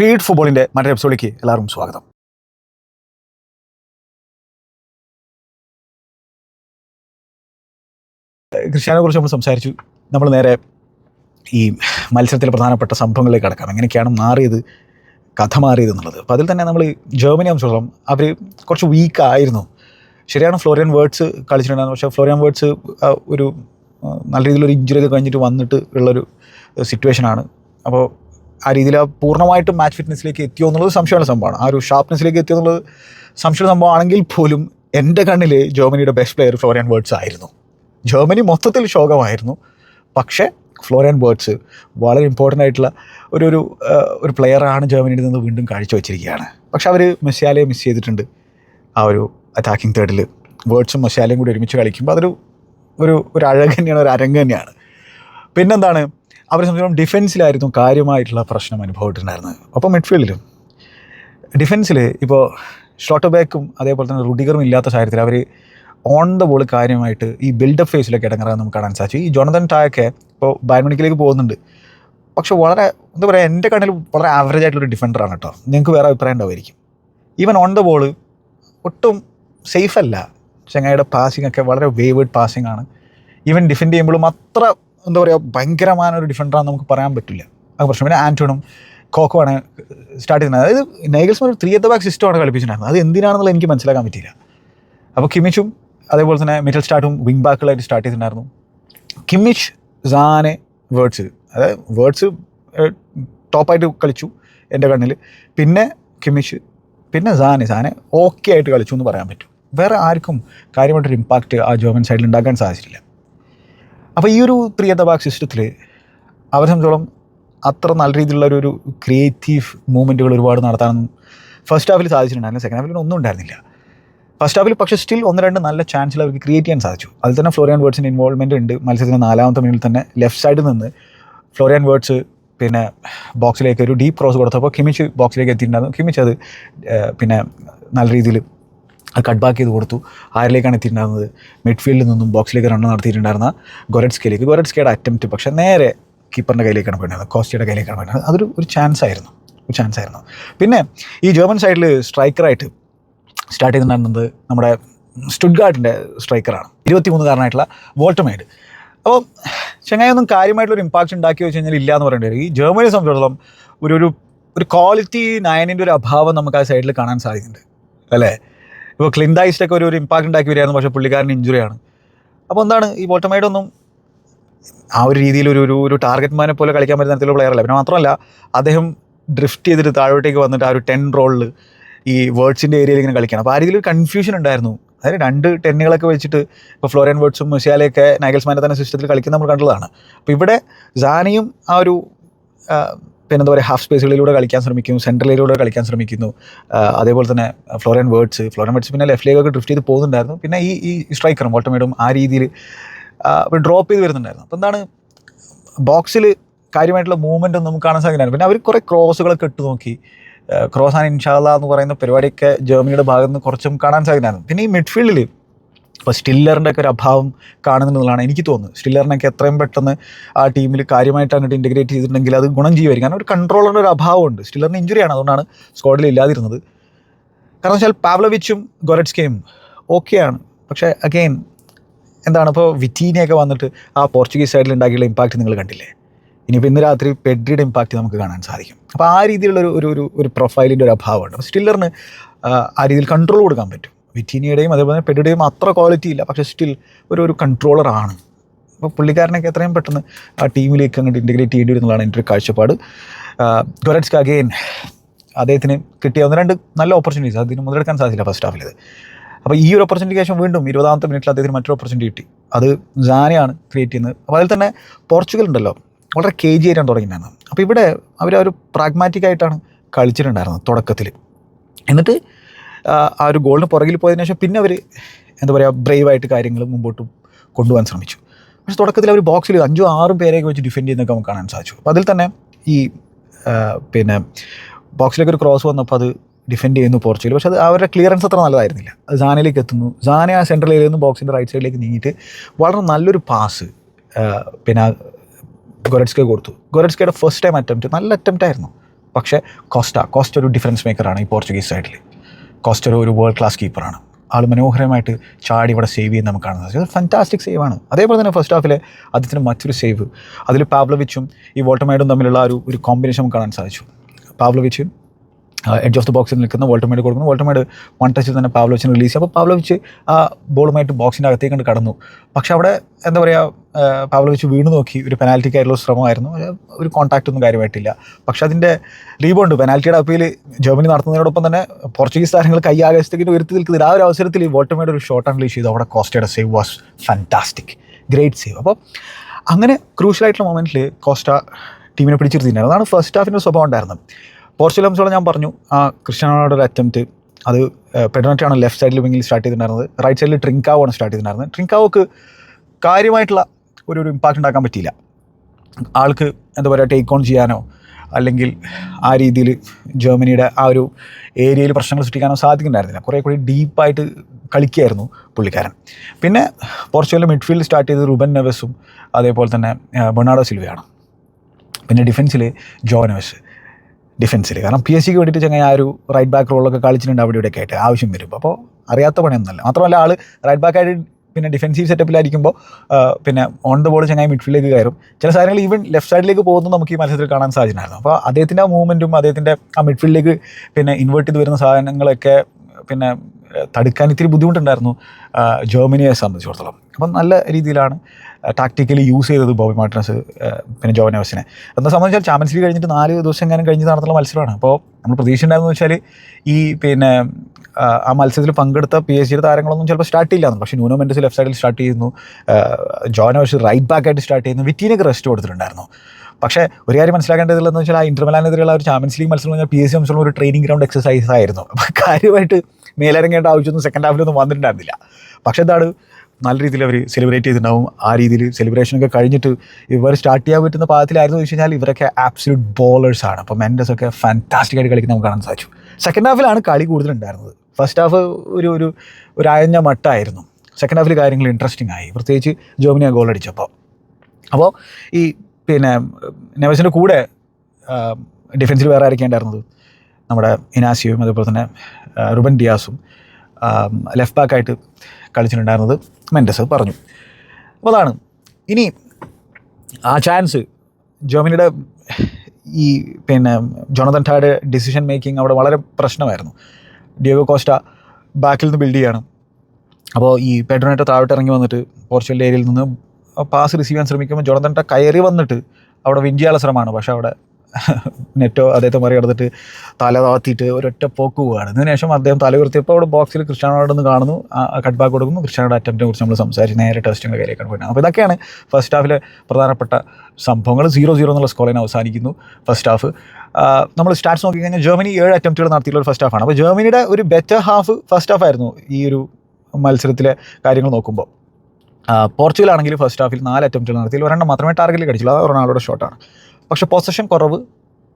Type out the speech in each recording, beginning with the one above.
Feed ഫുട്ബോളിന്റെ മറ്റൊരു എപ്പിസോഡിലേക്ക് എല്ലാവർക്കും സ്വാഗതം. ക്രിസ്ത്യാനെ കുറിച്ച് നമ്മൾ സംസാരിച്ചു. നമ്മൾ നേരെ ഈ മത്സരത്തിലെ പ്രധാനപ്പെട്ട സംഭവങ്ങളിലേക്ക് കടക്കാം. എങ്ങനെയൊക്കെയാണ് മാറിയത് കഥ മാറിയത് എന്നുള്ളത്. അപ്പോൾ അതിൽ തന്നെ നമ്മൾ ജർമ്മനി സംബന്ധിച്ചോളം അവർ കുറച്ച് വീക്ക് ആയിരുന്നു. ശരിയാണ് ഫ്ലോറിയൻ വേർഡ്സ് കളിച്ചിട്ടുണ്ടായിരുന്നു. പക്ഷേ ഫ്ലോറിയൻ വേർഡ്സ് ഒരു നല്ല രീതിയിലൊരു ഇഞ്ചുറി ഒക്കെ കഴിഞ്ഞിട്ട് വന്നിട്ട് ഉള്ളൊരു സിറ്റുവേഷനാണ് അപ്പോൾ ആ രീതിയിൽ പൂർണമായിട്ടും മാച്ച് ഫിറ്റ്നസ്സിലേക്ക് എത്തിയോ എന്നുള്ളത് സംശയമുള്ള സംഭവമാണ്. ആ ഒരു ഷാർപ്നെസ്സിലേക്ക് എത്തിയോ എന്നുള്ളത് സംശയമുള്ള സംഭവമാണെങ്കിൽ പോലും എന്റെ കണ്ണിൽ ജർമ്മനിയുടെ ബെസ്റ്റ് പ്ലെയർ ഫ്ലോറിയൻ വേർഡ്സ് ആയിരുന്നു. ജർമ്മനി മൊത്തത്തിൽ ശോകമായിരുന്നു. പക്ഷേ ഫ്ലോറിയൻ വേർഡ്സ് വളരെ ഇമ്പോർട്ടന്റ് ആയിട്ടുള്ള ഒരു ഒരു ഒരു പ്ലെയറാണ് ജർമ്മനിയിൽ നിന്ന് വീണ്ടും കാഴ്ചവെച്ചിരിക്കുകയാണ്. പക്ഷേ അവർ മെസ്സിയാലയെ മിസ് ചെയ്തിട്ടുണ്ട്. ആ ഒരു അറ്റാക്കിംഗ് തേർഡിൽ വേർഡ്സും മെസ്സിയാലയും കൂടി ഒരുമിച്ച് കളിക്കുമ്പോൾ അതൊരു ഒരു ഒരു അഴക് തന്നെയാണ് ഒരു അരങ്ങ് തന്നെയാണ്. പിന്നെന്താണ്? അവരെ സംബന്ധിച്ചോളം ഡിഫൻസിലായിരുന്നു കാര്യമായിട്ടുള്ള പ്രശ്നം അനുഭവപ്പെട്ടിട്ടുണ്ടായിരുന്നത്. ഒപ്പം മിഡ്ഫീൽഡിലും ഡിഫൻസിൽ ഇപ്പോൾ ഷോട്ടോബാക്കും അതേപോലെ തന്നെ റുഡിഗറും ഇല്ലാത്ത സാഹചര്യത്തിൽ അവർ ഓൺ ദ ബോൾ കാര്യമായിട്ട് ഈ ബിൽഡപ്പ് ഫേസിലൊക്കെ ഇടങ്ങറാൻ നമുക്ക് കാണാൻ സാധിച്ചു. ഈ ജോണതൻ ടായൊക്കെ ഇപ്പോൾ ബാഡ്മിന്റിലേക്ക് പോകുന്നുണ്ട്. പക്ഷെ വളരെ എന്താ പറയുക എന്റെ കണ്ണിൽ വളരെ ആവറേജ് ആയിട്ടുള്ളൊരു ഡിഫൻഡറാണ് കേട്ടോ. നിങ്ങൾക്ക് വേറെ അഭിപ്രായം ഉണ്ടാവുമായിരിക്കും. ഈവൻ ഓൺ ദ ബോൾ ഒട്ടും സേഫ് അല്ല. ചങ്ങായിയുടെ പാസിംഗ് ഒക്കെ വളരെ വേവേഡ് പാസിംഗ് ആണ്. ഈവൻ ഡിഫെൻഡ് ചെയ്യുമ്പോഴും അത്ര എന്താ പറയുക ഭയങ്കരമായ ഒരു ഡിഫൻഡറാണെന്ന് നമുക്ക് പറയാൻ പറ്റില്ല. അത് പ്രശ്നം. പിന്നെ ആന്റോണും കോക്കുമാണ് സ്റ്റാർട്ട് ചെയ്യുന്നത് അതായത് നൈഗൽസ് ഒരു ത്രീ എത്ത ബാക്ക് സിസ്റ്റമാണ് കളിപ്പിച്ചിട്ടുണ്ടായിരുന്നത്. അത് എന്തിനാണെന്നുള്ള എനിക്ക് മനസ്സിലാക്കാൻ പറ്റിയില്ല. അപ്പോൾ കിമിച്ചും അതേപോലെ തന്നെ മിഡിൽ സ്റ്റാർട്ടും വിങ് ബാക്കുകളായിട്ട് സ്റ്റാർട്ട് ചെയ്തിട്ടുണ്ടായിരുന്നു. കിമിച്ച് സാനെ വേർഡ്സ് അതായത് വേർഡ്സ് ടോപ്പായിട്ട് കളിച്ചു എന്റെ കണ്ണിൽ പിന്നെ കിമിച്ച് പിന്നെ സാനെ. സാനെ ഓക്കെ ആയിട്ട് കളിച്ചു എന്ന് പറയാൻ പറ്റും. വേറെ ആർക്കും കാര്യമായിട്ടൊരു ഇമ്പാക്റ്റ് ആ ജർമ്മൻ സൈഡിൽ ഉണ്ടാക്കാൻ സാധിച്ചിട്ടില്ല. അപ്പോൾ ഈ ഒരു ത്രീ എന്ന ബാക്ക് സിസ്റ്റത്തിൽ അവരെ സംബന്ധിച്ചോളം അത്ര നല്ല രീതിയിലുള്ള ഒരു ക്രിയേറ്റീവ് മൂവ്മെന്റുകൾ ഒരുപാട് നടത്താനൊന്നും ഫസ്റ്റ് ഹാഫിൽ സാധിച്ചിട്ടുണ്ടായിരുന്നു സെക്കൻഡ് ഹാഫിൽ ഒന്നും ഉണ്ടായിരുന്നില്ല. ഫസ്റ്റ് ഹാഫിൽ പക്ഷേ സ്റ്റിൽ ഒന്ന് രണ്ട് നല്ല ചാൻസിൽ അവർക്ക് ക്രിയേറ്റ് ചെയ്യാൻ സാധിച്ചു. അതിൽ തന്നെ ഫ്ലോറിയൻ വേർഡ്സിന്റെ ഇൻവോൾവ്മെന്റ് ഉണ്ട്. മത്സരത്തിന്റെ നാലാമത്തെ മിനിറ്റിൽ തന്നെ ലെഫ്റ്റ് സൈഡിൽ നിന്ന് ഫ്ലോറിയൻ വേർഡ്സ് പിന്നെ ബോക്സിലേക്ക് ഒരു ഡീപ്പ് ക്രോസ് കൊടുത്തപ്പോൾ കിമിച്ച് ബോക്സിലേക്ക് എത്തിയിട്ടുണ്ടായിരുന്നു. കിമിച്ച് അത് പിന്നെ നല്ല രീതിയിൽ അത് കട്ട് ബാക്ക് ചെയ്ത് കൊടുത്തു. ആരിലേക്കാണ് എത്തിയിട്ടുണ്ടായിരുന്നത്? മിഡ്ഫീൽഡിൽ നിന്നും ബോക്സിലേക്ക് റൺ നടത്തിയിട്ടുണ്ടായിരുന്ന ഗൊരറ്റ്സ്കയിലേക്ക് ഗൊരറ്റ്സ്കയുടെ അറ്റംപ്റ്റ് പക്ഷേ നേരെ കീപ്പറിന്റെ കയ്യിലേക്കാണ് പോയിട്ടുണ്ടായിരുന്നത്. കോസ്റ്റിയുടെ കയ്യിലേക്കാണ് പോയിട്ടുണ്ടായിരുന്നത്. അതൊരു ഒരു ചാൻസ് ആയിരുന്നു. ഒരു ചാൻസ് ആയിരുന്നു. പിന്നെ ഈ ജർമ്മൻ സൈഡിൽ സ്ട്രൈക്കറായിട്ട് സ്റ്റാർട്ട് ചെയ്തിട്ടുണ്ടായിരുന്നത് നമ്മുടെ സ്റ്റുഡ്ഗാർഡിന്റെ സ്ട്രൈക്കറാണ് ഇരുപത്തി മൂന്നുകാരനായിട്ടുള്ള വോൾട്ടമേഡ് അപ്പോൾ ചെങ്ങായൊന്നും കാര്യമായിട്ടുള്ളൊരു ഇമ്പാക്റ്റ് ഉണ്ടാക്കി വെച്ച് കഴിഞ്ഞാൽ ഇല്ല എന്ന് പറയേണ്ടി വരും. ഈ ജർമ്മനിയെ സംബന്ധിച്ചിടത്തോളം ഒരു ഒരു ഒരു ക്വാളിറ്റി നയനിന്റെ ഒരു അഭാവം നമുക്ക് ആ സൈഡിൽ കാണാൻ സാധിക്കുന്നുണ്ട്. അല്ലേ? ഇപ്പോൾ ക്ലിൻഡൈസ്റ്റൊക്കെ ഒരു ഒരു ഇമ്പാക്റ്റ് ഉണ്ടാക്കി വരികയായിരുന്നു പക്ഷേ പുള്ളിക്കാരൻ ഇഞ്ചുറിയാണ് അപ്പോൾ എന്താണ് ഈ വോൾട്ടമേഡൊന്നും ആ ഒരു രീതിയിൽ ഒരു ഒരു ഒരു ടാർഗറ്റ് മാനെ പോലെ കളിക്കാൻ പറ്റുന്ന തരത്തിലുള്ള പ്ലെയർ അല്ല. പിന്നെ മാത്രമല്ല അദ്ദേഹം ഡ്രിഫ്റ്റ് ചെയ്തിട്ട് താഴോട്ടേക്ക് വന്നിട്ട് ആ ഒരു ടെൻ റോളിൽ ഈ വേർഡ്സിന്റെ ഏരിയയിൽ ഇങ്ങനെ കളിക്കണം അപ്പോൾ ആ രീതിയിൽ കൺഫ്യൂഷൻ ഉണ്ടായിരുന്നു. അതായത് രണ്ട് ടെന്നുകളൊക്കെ വെച്ചിട്ട് ഇപ്പോൾ ഫ്ലോറിയൻ വേർഡ്സും മുസിയാലയൊക്കെ നൈഗൽസ്മാന്റെ തന്നെ സിസ്റ്റത്തിൽ കളിക്കുന്ന നമ്മൾ കണ്ടതാണ്. അപ്പോൾ ഇവിടെ ജാനിയും ആ ഒരു പിന്നെ എന്താ പറയുക ഹാഫ് സ്പേസുകളിലൂടെ കളിക്കാൻ ശ്രമിക്കും സെൻട്രലിലൂടെ കളിക്കാൻ ശ്രമിക്കുന്നു. അതേപോലെ തന്നെ ഫ്ലോറിയൻ വേർഡ്സ് ഫ്ലോറിയൻ വേർഡ്സ് പിന്നെ ലെഫ്റ്റിലേക്കൊക്കെ ഡ്രിഫ്റ്റ് ചെയ്ത് പോകുന്നുണ്ടായിരുന്നു. പിന്നെ ഈ ഈ സ്ട്രൈക്കറും ഓട്ടോമേറ്റും ആ രീതിയിൽ ഡ്രോപ്പ് ചെയ്ത് വരുന്നുണ്ടായിരുന്നു. അപ്പോൾ എന്താണ് ബോക്സിൽ കാര്യമായിട്ടുള്ള മൂവ്മെന്റ് ഒന്നും നമുക്ക് കാണാൻ സാധിക്കില്ല പിന്നെ അവർ കുറേ ക്രോസുകളൊക്കെ ഇട്ട് നോക്കി. ക്രോസ് ആൻഡ് ഇൻഷാല്ല എന്ന് പറയുന്ന പരിപാടിയൊക്കെ ജർമ്മനിയുടെ ഭാഗത്ത് നിന്ന് കുറച്ചും കാണാൻ സാധിക്കുന്നുണ്ടായിരുന്നു പിന്നെ ഈ മിഡ്ഫീൽഡിൽ ഇപ്പോൾ സ്റ്റില്ലറിന്റെ ഒക്കെ ഒരു അഭാവം കാണുന്നുള്ളതാണ് എനിക്ക് തോന്നുന്നത്. സ്റ്റില്ലറിനൊക്കെ എത്രയും പെട്ടെന്ന് ആ ടീമിൽ കാര്യമായിട്ട് അങ്ങോട്ട് ഇന്റഗ്രേറ്റ് ചെയ്തിട്ടുണ്ടെങ്കിൽ അത് ഗുണം ചെയ്യുമായിരിക്കും. കാരണം ഒരു കൺട്രോളറിന്റെ ഒരു അഭാവമുണ്ട് സ്റ്റില്ലറിന് ഇഞ്ചുറിയാണ് അതുകൊണ്ടാണ് സ്ക്വാഡിൽ ഇല്ലാതിരുന്നത്. കാരണം വെച്ചാൽ പാവ്ലവിച്ചും ഗൊററ്റ്സ്കയും ഓക്കെയാണ് പക്ഷേ അഗെയിൻ എന്താണ് ഇപ്പോൾ വിറ്റീനയൊക്കെ വന്നിട്ട് ആ പോർച്ചുഗീസ് സൈഡിൽ ഉണ്ടാക്കിയുള്ള ഇമ്പാക്റ്റ് നിങ്ങൾ കണ്ടില്ലേ? ഇനിയിപ്പോൾ ഇന്ന് രാത്രി പെഡ്രിയുടെ ഇമ്പാക്റ്റ് നമുക്ക് കാണാൻ സാധിക്കും. അപ്പോൾ ആ രീതിയിലുള്ള ഒരു ഒരു ഒരു പ്രൊഫൈലിന്റെ ഒരു അഭാവമുണ്ട് അപ്പോൾ സ്റ്റില്ലറിന് ആ രീതിയിൽ കൺട്രോൾ കൊടുക്കാൻ പറ്റും. വിറ്റീനിയുടെയും അതേപോലെ തന്നെ പെഡിയുടെയും അത്ര ക്വാളിറ്റി ഇല്ല. പക്ഷേ സ്റ്റിൽ ഒരു ഒരു കൺട്രോളറാണ് അപ്പോൾ പുള്ളിക്കാരനൊക്കെ എത്രയും പെട്ടെന്ന് ആ ടീമിലേക്ക് അങ്ങോട്ട് ഇന്റഗ്രേറ്റ് ചെയ്യേണ്ടി വരുന്നതാണ് എന്റെ ഒരു കാഴ്ചപ്പാട്. ഗൊററ്റ്സ്ക അഗെയിൻ അദ്ദേഹത്തിന് കിട്ടിയ ഒന്ന് രണ്ട് നല്ല ഓപ്പർച്യൂണിറ്റീസ് അതിന് മുതലെടുക്കാൻ സാധിച്ചില്ല ഫസ്റ്റ് ഹാഫിൽ അപ്പോൾ ഈ ഒരു ഓപ്പർച്യൂണിറ്റിക്ക് ശേഷം വീണ്ടും ഇരുപതാമത്തെ മിനിറ്റിൽ അദ്ദേഹത്തിന് മറ്റൊരു ഓപ്പർച്യൂണിറ്റി കിട്ടി. അത് ജാനയാണ് ക്രിയേറ്റ് ചെയ്യുന്നത്. അപ്പോൾ അതിൽ തന്നെ പോർച്ചുഗൽ ഉണ്ടല്ലോ. വളരെ കെ ജി ആയിട്ടാണ് തുടങ്ങിയിട്ടുണ്ടായിരുന്നത് അപ്പോൾ ഇവിടെ അവർ ഒരു പ്രാഗ്മാറ്റിക് ആയിട്ടാണ് കളിച്ചിട്ടുണ്ടായിരുന്നത് തുടക്കത്തിൽ എന്നിട്ട് ആ, ഒരു ഗോളിന് പുറകിൽ പോയതിനു ശേഷം പിന്നെ അവർ എന്താ പറയുക ബ്രേവായിട്ട് കാര്യങ്ങൾ മുമ്പോട്ട് കൊണ്ടുപോകാൻ ശ്രമിച്ചു. പക്ഷെ തുടക്കത്തിൽ അവർ ബോക്സിൽ അഞ്ചോ ആറും പേരെയൊക്കെ വെച്ച് ഡിഫെൻഡ് ചെയ്യുന്നതൊക്കെ നമുക്ക് കാണാൻ സാധിച്ചു. അപ്പോൾ അതിൽ തന്നെ ഈ പിന്നെ ബോക്സിലേക്ക് ഒരു ക്രോസ് വന്നപ്പോൾ അത് ഡിഫെൻഡ് ചെയ്യുന്നു പോർച്ചുഗൽ. പക്ഷെ അത് അവരുടെ ക്ലിയറൻസ് അത്ര നല്ലതായിരുന്നില്ല. സാനയിലേക്ക് എത്തുന്നു. സാന ആ സെൻട്രൽ ഏരിയയിൽ നിന്ന് ബോക്സിന്റെ റൈറ്റ് സൈഡിലേക്ക് നീങ്ങിയിട്ട് വളരെ നല്ലൊരു പാസ് പിന്നെ ഗൊററ്റ്സ്ക കൊടുത്തു. ഗൊററ്റ്സ്കയുടെ ഫസ്റ്റ് ടൈം അറ്റംപ്റ്റ് നല്ല അറ്റംപ്റ്റ് ആയിരുന്നു. പക്ഷേ കോസ്റ്റ കോസ്റ്റ ഒരു ഡിഫറൻസ് മേക്കറാണ് ഈ പോർച്ചുഗീസ് സൈഡിൽ കോസ്റ്റർ ഒരു വേൾഡ് ക്ലാസ് കീപ്പറാണ് ആൾ മനോഹരമായിട്ട് ചാടി ഇവിടെ സേവ് ചെയ്യുന്ന നമുക്ക് കാണുന്നത്. ഫാന്റാസ്റ്റിക് സേവാണ് അതേപോലെ തന്നെ ഫസ്റ്റ് ഹാഫിലെ അദ്ദേഹത്തിന് മറ്റൊരു സേവ് അതിൽ പാവ്ലവിച്ചും ഈ വോൾട്ടമൈഡും തമ്മിലുള്ള ഒരു ഒരു കോമ്പിനേഷൻ നമുക്ക് കാണാൻ സാധിച്ചു. പാബ്ലവിച്ച് എഡ്ജ് ഓഫ് ദ ബോക്സിൽ നിൽക്കുന്ന വോൾട്ടർമേഡ് കൊടുക്കുന്നു. വോൾട്ടർമേഡ് വൺ ടച്ചിൽ തന്നെ പാബ്ലോവിച്ചിന് റിലീസ് ചെയ്യും അപ്പോൾ പാവ്ലോവിച്ച് ആ ബോളുമായിട്ട് ബോക്സിന്റെ അകത്തേക്ക് കണ്ട് കടന്നു. പക്ഷേ അവിടെ എന്താ പറയുക പാവ്ലോവിച്ച് വീണ് നോക്കി. ഒരു പെനാൽറ്റിക്കായിട്ടുള്ള ശ്രമമായിരുന്നു. ഒരു- കോൺടാക്റ്റ് ഒന്നും കാര്യമായിട്ടില്ല. പക്ഷേ അതിന്റെ റീബോണ്ട് പെനാൽറ്റിയുടെ അപ്പീൽ ജർമ്മനി നടത്തുന്നതിനോടൊപ്പം തന്നെ പോർച്ചുഗീസ് താരങ്ങൾ കൈ ആകാശത്തേക്ക് ഉയർത്തി നിൽക്കുന്നത് ആ ഒരു അവസരത്തിൽ ഈ വോൾട്ടർമേഡ് ഒരു ഷോട്ട് അൺലീഷ് ചെയ്തു. അവിടെ കോസ്റ്റയുടെ save was fantastic great save അപ്പോൾ അങ്ങനെ ക്രൂഷ്യലായിട്ടുള്ള മൊമെന്റിൽ കോസ്റ്റ ടീമിനെ പിടിച്ചിരുത്തിയിട്ടുണ്ടായിരുന്നു അതാണ് ഫസ്റ്റ് ഹാഫിന്റെ സ്വഭാവം ഉണ്ടായിരുന്നത്. പോർച്ചുഗൽ ഞാൻ പറഞ്ഞു. ആ ക്രിസ്ത്യാനോയുടെ ഒരു അറ്റംപ്റ്റ് അത് പെഡനറ്റാണ് ലെഫ്റ്റ് സൈഡിൽ വിങ്ങിൽ സ്റ്റാർട്ട് ചെയ്തിട്ടുണ്ടായിരുന്നത്. റൈറ്റ് സൈഡിൽ ട്രിങ്കാവോ ആണ് സ്റ്റാർട്ട് ചെയ്തിട്ടുണ്ടായിരുന്നത്. ട്രിങ്കാവോക്ക് കാര്യമായിട്ടുള്ള ഒരു ഒരു ഇമ്പാക്റ്റ് ഉണ്ടാക്കാൻ പറ്റിയില്ല. ആൾക്ക് എന്താ പറയുക ടേക്ക് ഓൺ ചെയ്യാനോ അല്ലെങ്കിൽ ആ രീതിയിൽ ജർമ്മനിയുടെ ആ ഒരു ഏരിയയിൽ പ്രശ്നങ്ങൾ സൃഷ്ടിക്കാനോ സാധിക്കുന്നുണ്ടായിരുന്നില്ല. കുറേ കൂടി ഡീപ്പായിട്ട് കളിക്കുകയായിരുന്നു പുള്ളിക്കാരൻ. പിന്നെ പോർച്ചുഗലിൽ മിഡ്ഫീൽഡ് സ്റ്റാർട്ട് ചെയ്തത് റുബൻ നെവസും അതേപോലെ തന്നെ ബൊണാഡോ സിൽവയാണ്. പിന്നെ ഡിഫൻസിൽ ജോനവസ് ഡിഫൻസിൽ കാരണം പി എസ് സിക്ക് വേണ്ടിയിട്ട് ചങ്ങനെ ആ ഒരു റൈറ്റ് ബാക്ക് റോളൊക്കെ കളിച്ചിട്ടുണ്ട് അവിടെ ഇവിടെയൊക്കെ ആയിട്ട്. ആവശ്യം വരും. അപ്പോൾ അറിയാത്ത പണിയൊന്നുമല്ല. മാത്രമല്ല ആൾ റൈറ്റ് ബാക്ക് ആയിട്ട് പിന്നെ ഡിഫൻസീവ് സെറ്റപ്പിലായിരിക്കുമ്പോൾ പിന്നെ ഓൺ ദ ബോൾ ചങ്ങായി മിഡ്ഫീൽഡിലേക്ക് കയറും. ചില സാധനങ്ങൾ ഈവൻ ലെഫ്റ്റ് സൈഡിലേക്ക് പോകുന്നത് നമുക്ക് ഈ മത്സരത്തിൽ കാണാൻ സാധിച്ചിട്ടുണ്ടായിരുന്നു അപ്പോൾ അദ്ദേഹത്തിന്റെ ആ മൂവ്മെന്റും അദ്ദേഹത്തിന്റെ ആ മിഡ്ഫീൽഡിലേക്ക് പിന്നെ ഇൻവേർട്ട് ചെയ്ത് വരുന്ന സാധനങ്ങളൊക്കെ പിന്നെ തടുക്കാൻ ഇത്തിരി ബുദ്ധിമുട്ടുണ്ടായിരുന്നു ജർമ്മനിയെ സംബന്ധിച്ചിടത്തോളം. അപ്പം നല്ല രീതിയിലാണ് ടാക്ടിക്കലി യൂസ് ചെയ്തത് ബോബി മാർട്ടിനസ് പിന്നെ ജോവനവസിനെ എന്ന് സംബന്ധിച്ചാൽ ചാമ്പ്യൻസ് ലീഗ് കഴിഞ്ഞിട്ട് നാല് ദിവസം എങ്ങനെ കഴിഞ്ഞ് നടന്നുള്ള മത്സരമാണ്. അപ്പോൾ നമ്മൾ പ്രതീക്ഷ ഉണ്ടായിരുന്നു വെച്ചാൽ ഈ പിന്നെ ആ, മത്സരത്തിൽ പങ്കെടുത്ത പി എസ് സിയുടെ താരങ്ങളൊന്നും ചിലപ്പോൾ സ്റ്റാർട്ട് ചെയ്യില്ലായിരുന്നു. പക്ഷേ ന്യൂനോ മെൻഡസ് ലെഫ്റ്റ് സൈഡിൽ സ്റ്റാർട്ട് ചെയ്യുന്നു. ജോനോസ് റൈറ്റ് ബാക്കായിട്ട് സ്റ്റാർട്ട് ചെയ്യുന്നു. വിറ്റീനൊക്കെ റെസ്റ്റ് കൊടുത്തിട്ടുണ്ടായിരുന്നു. പക്ഷേ ഒരു കാര്യം മനസ്സിലാക്കേണ്ടതില്ലെന്ന് വെച്ചാൽ ആ ഇന്റർമലാനെതിരെയുള്ള ഒരു ചാമ്പ്യൻസ് ലീഗ് മത്സരം പറഞ്ഞാൽ പി എസ് സി മത്സരം ഒരു ട്രെയിനിങ് ഗ്രൗണ്ട് എക്സസൈസ് ആയിരുന്നു. അപ്പോൾ കാര്യമായിട്ട് മേലിറങ്ങേണ്ട ആവശ്യമൊന്നും സെക്കൻഡ് ഹാഫിലൊന്നും വന്നിട്ടുണ്ടായിരുന്നില്ല. പക്ഷേ എന്താണ് നല്ല രീതിയിൽ അവർ സെലിബ്രേറ്റ് ചെയ്തിട്ടുണ്ടാവും. ആ രീതിയിൽ സെലിബ്രേഷനൊക്കെ കഴിഞ്ഞിട്ട് ഇവർ സ്റ്റാർട്ട് ചെയ്യാൻ പറ്റുന്ന പാകത്തിലായിരുന്നു വെച്ച് കഴിഞ്ഞാൽ ഇവരൊക്കെ ആബ്സല്യൂട്ട് ബോളേഴ്സ് ആണ്. അപ്പോൾ മെൻഡസ് ഒക്കെ ഫാന്റാസ്റ്റിക് ആയിട്ട് കളിക്കുന്ന നമുക്ക് കാണാൻ സാധിച്ചു. സെക്കൻഡ് ഹാഫിലാണ് കളി കൂടുതലുണ്ടായിരുന്നത് ഫസ്റ്റ് ഹാഫ് ഒരു ഒരു ഒരു അയഞ്ഞ മട്ടായിരുന്നു. സെക്കൻഡ് ഹാഫിൽ കാര്യങ്ങൾ ഇൻട്രസ്റ്റിംഗ് ആയി. പ്രത്യേകിച്ച് ജോമിനി ആ ഗോൾ അടിച്ചപ്പോൾ. അപ്പോൾ ഈ പിന്നെ നെവസിന്റെ കൂടെ ഡിഫൻസിൽ വേറെ ആരൊക്കെ ഉണ്ടായിരുന്നത്? നമ്മുടെ ഇനാസിയും അതുപോലെ തന്നെ റുബൻ ഡിയാസും. ലെഫ്റ്റ് ബാക്കായിട്ട് കളിച്ചിട്ടുണ്ടായിരുന്നത് മെൻഡസ് പറഞ്ഞു. അപ്പോൾ അതാണ്. ഇനി ആ ചാൻസ് ജർമ്മനിയുടെ ഈ പിന്നെ ജോണതൻ ടായുടെ ഡിസിഷൻ മേക്കിംഗ് അവിടെ വളരെ പ്രശ്നമായിരുന്നു. ഡിയോഗോ കോസ്റ്റ ബാക്കിൽ നിന്ന് ബിൽഡ് ചെയ്യാണ്. അപ്പോൾ ഈ പെഡ്രോനായിട്ട് താഴോട്ട് ഇറങ്ങി വന്നിട്ട് പോർച്ചുഗൽ ഏരിയയിൽ നിന്ന് പാസ് റിസീവ് ചെയ്യാൻ ശ്രമിക്കുമ്പോൾ ജോണതൻ ടാ കയറി വന്നിട്ട് അവിടെ വിൻ ശ്രമമാണ്. പക്ഷേ അവിടെ നെറ്റോ അദ്ദേഹത്തെ മറികടന്നിട്ട് തല താത്തിയിട്ട് ഒരൊറ്റ പോക്ക് പോവുകയാണ്. ഇതിനുശേഷം അദ്ദേഹം തല ഉയർത്തിയപ്പോൾ അവിടെ ബോക്സിൽ ക്രിസ്ത്യാനോട് നിന്ന് കാണുന്നു. കട്ട് ബാക്ക് കൊടുക്കുന്നു. ക്രിസ്ത്യാനോയുടെ അറ്റംപ്റ്റിനെ കുറിച്ച് നമ്മൾ സംസാരിച്ച് നേരെ ടെസ്റ്റിന്റെ കാര്യമൊക്കെ പോയിട്ട് അപ്പോൾ ഇതൊക്കെയാണ് ഫസ്റ്റ് ഹാഫിലെ പ്രധാനപ്പെട്ട സംഭവങ്ങൾ. സീറോ സീറോ എന്നുള്ള സ്കോറിന് അവസാനിക്കുന്നു ഫസ്റ്റ് ഹാഫ് നമ്മൾ സ്റ്റാറ്റ്സ് നോക്കിക്കഴിഞ്ഞാൽ ജർമ്മനി ഏഴ് അറ്റംപ്റ്റുകൾ നടത്തിയിട്ടുള്ള ഒരു ഫസ്റ്റ് ഹാഫാണ് അപ്പോൾ ജർമ്മനിയുടെ ഒരു ബെറ്റർ ഹാഫ് ഫസ്റ്റ് ഹാഫ് ആയിരുന്നു ഈ ഒരു മത്സരത്തിലെ കാര്യങ്ങൾ നോക്കുമ്പോൾ. പോർച്ചുഗൽ ആണെങ്കിൽ ഫസ്റ്റ് ഹാഫിൽ നാല് അറ്റംപ്റ്റുകൾ നടത്തി. ഒരെണ്ണം മാത്രമേ ടാർഗറ്റിൽ കടിച്ചുള്ളൂ. അത് റൊണാൾഡോയുടെ ഷോട്ടാണ് പക്ഷേ പൊസഷൻ കുറവ്